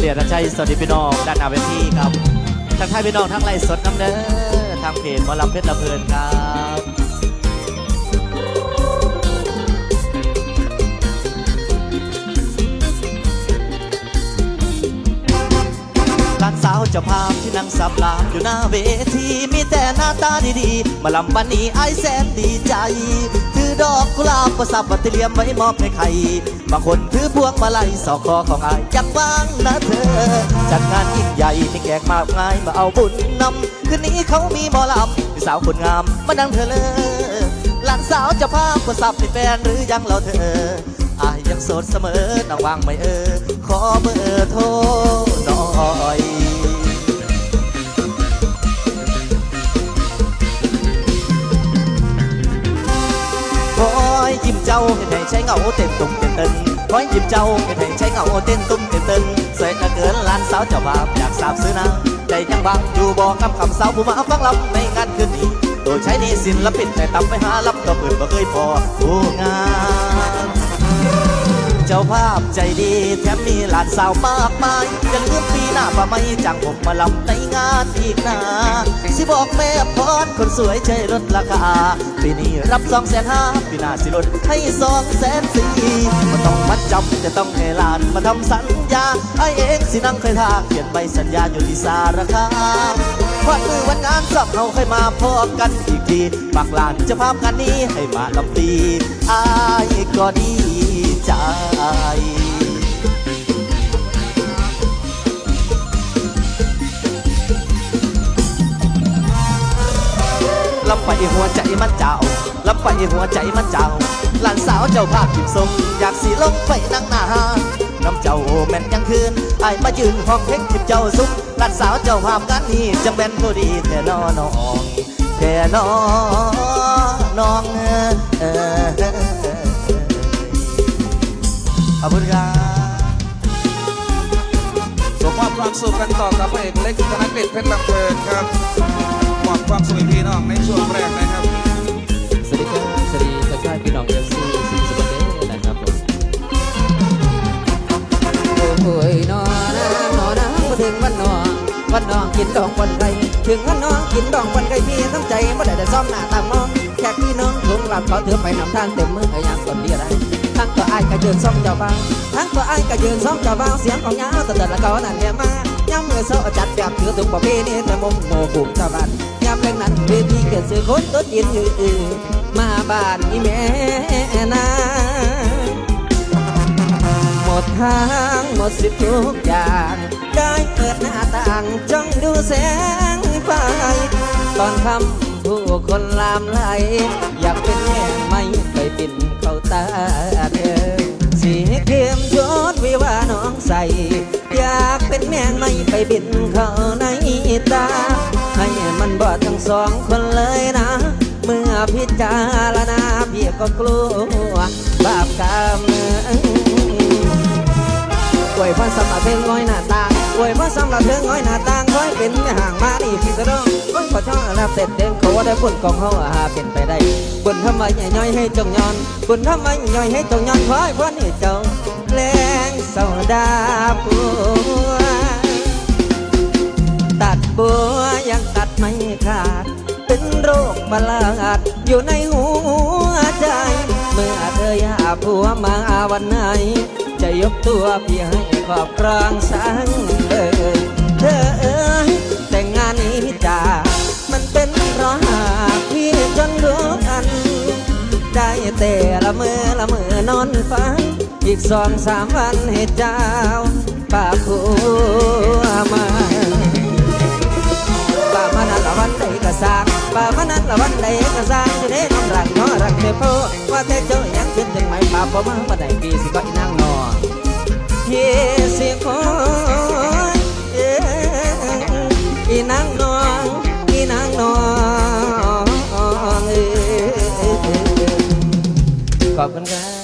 เดียรชัยสวัสดีพี่น้องด้านหน้าเวทีครับทักทายพี่น้องทั้งไลฟ์สดน้ำเด้อทางเพจหมอลำเพชรละเพลินครับ ที่นั่งสับลาอยู่หน้าเวที มีแต่หน้าตาดีๆ มาลำบันนี้ไอายแสนดีใจ ถือดอกกุหลาบประสับวัตเตรียมไว้มอบให้ใคร บางคนถือพวงมาลัยสอกคอของอายอยากบ้างนะเธอ จัดงานยิ่งใหญ่มีแขกมากมายมาเอาบุญนำคืนนี้เขามีหมอลำพี่สาวคนงามมาดังเธอเลยหลานสาวจะพาประสับเป็นแฟนหรือยังเราเธออายยังโสดเสมอน้องวางไม่เออขอ ยยิ้มเจ้าเห็นให้ใช้เงาเต้นตุ้มเต้นต้นคอยยิ้มเจ้าเห็นให้ใช้เงาเต้นตุ้มเต้นเต้นสวยเหลือเกินลานสาวเจ้าบ่าวอยากสาบซื้อนะใจยังบางอยู่บอกกับคำสาวผู้มาฟังลำในงานคืนนี้โดยใช้นี่ศิลปินแต่ตำไปหาลำตัวเปิดบ่เคยพอผู้งานเจ้าภาพใจดีแถมมีหลานสาวมากมายอย่าลืมปีหน้าป่าไม่จังผมมาลำในงานอีกนะสิบอกแม่ พรคนสวยใจลดราคา ปีนี้รับสองแสนห้าปีหน้าสิลดให้สองแสนสี่มาต้องมัดจำจะต้องให้หลานมาทำสัญญาไอเองสินั่งเคยทาเขียนใบสัญญาอยู่ที่สารคามวันมือวันงานสับเราเคยมาพบกันอีกทีบางหลานจะภาพงานนี้ให้มาลำตีอายก็ดีใจ หัวใจมันเจ้าลำไปหัวใจมันเจ้าหลานสาวเจ้าภาพจิบทรงอยากสีลงไปนั่งหน้าน้ำเจ้าแม่นยังคืนไอ้มายืนห้องเพลงทิบเจ้าสุขหลานสาวเจ้าภาพกันนี้จะเป็นผู้ดีแท่นอน้องแท่นอน้องเออขอบคุณครับส่งมอบความสุขกันต่อกับพระเอกเล็กธนกฤษเพชรลำเพลินครับมอบความสุขให้พี่น้องในช่วง กินดองวันไก่ถึงวันนองกินดองวันไก่พี่น้ำใจไม่ได้แต่ซ่อมหน้าตามมองแขกพี่น้องถุงหลับขอถือไปนำทางเต็มมือไอ้ยังคนดีอะไรทั้งตัวไอ้ายก็ยืนซ่อมเจ้าบ้างทั้งตัวไอ้ายก็ยืนซ่อมเจ้าบ้างเสียงของยาวแต่แต่ละก็นั่นเนี่ยมาย้ำเมื่อเช้าจัดแบบถือถุงประเพณีแต่มุมโมกุ่มชาวบ้านย้ำแรงนั้นเวทีเกิดสื่อคนต้นยินยืนมาบ้านอีแม่นาหมดทางหมดสิทธิ์ทุกอย่างได้เปิดห นั่งจ้องดูแสงไฟตอนคำผู้คนลามไหล อยากเป็นแม่ไม่ไปปิ่นเข้าตาเธอสีเข้มชดวิวาน้องใส อยากเป็นแม่ไม่ไปบินเข้าในตา ให้มันบอดทั้งสองคนเลยนะ เมื่อพิจารณาพี่ก็กลัวบาปกรรมอวยพรสำหรับเพลงง้อยหน้าตา วยพรสำหรับเพลงง้อยหน้าต่างคอยเป็นห่างมานี่พี่กระดองคนขอช่องรับเต็มเต็มเขาว่าได้บุญของเขาอาเป็นไปได้บุญทำไมย่อยให้จงย้อนบุญทำไมย่อยให้จงย้อนคอยพรนี่เจ้าแรงเศร้าดาปัวตัดบัวยังตัดไม่ขาด เป็นโรคประหลาดอยู่ในหัวใจ เมื่อเธออยากผัวมาวันไหน จะยกตัวพี่ให้ รอบครองสังเลยเธอเอ้ยแต่งงานนี้จ้ามันเป็นเพราะหากพี่จนรู้กัน ได้แต่ละมือละมือนอนฝัน อีกสองสามวันให้เจ้าป่าผัวมาป่ามานั้นละวันใดก็สร้างป่ามานั้นละวันใดก็สร้างจะได้น้องรักน้อรักเธอพ่อว่าแต่เจ้ายังคิดถึงไหมป่าบ่มาบ่ได้ปีสิก็อีนางนอเยสิคอยเอ้ยอีนางนองอีนางนองขอบคุณครับ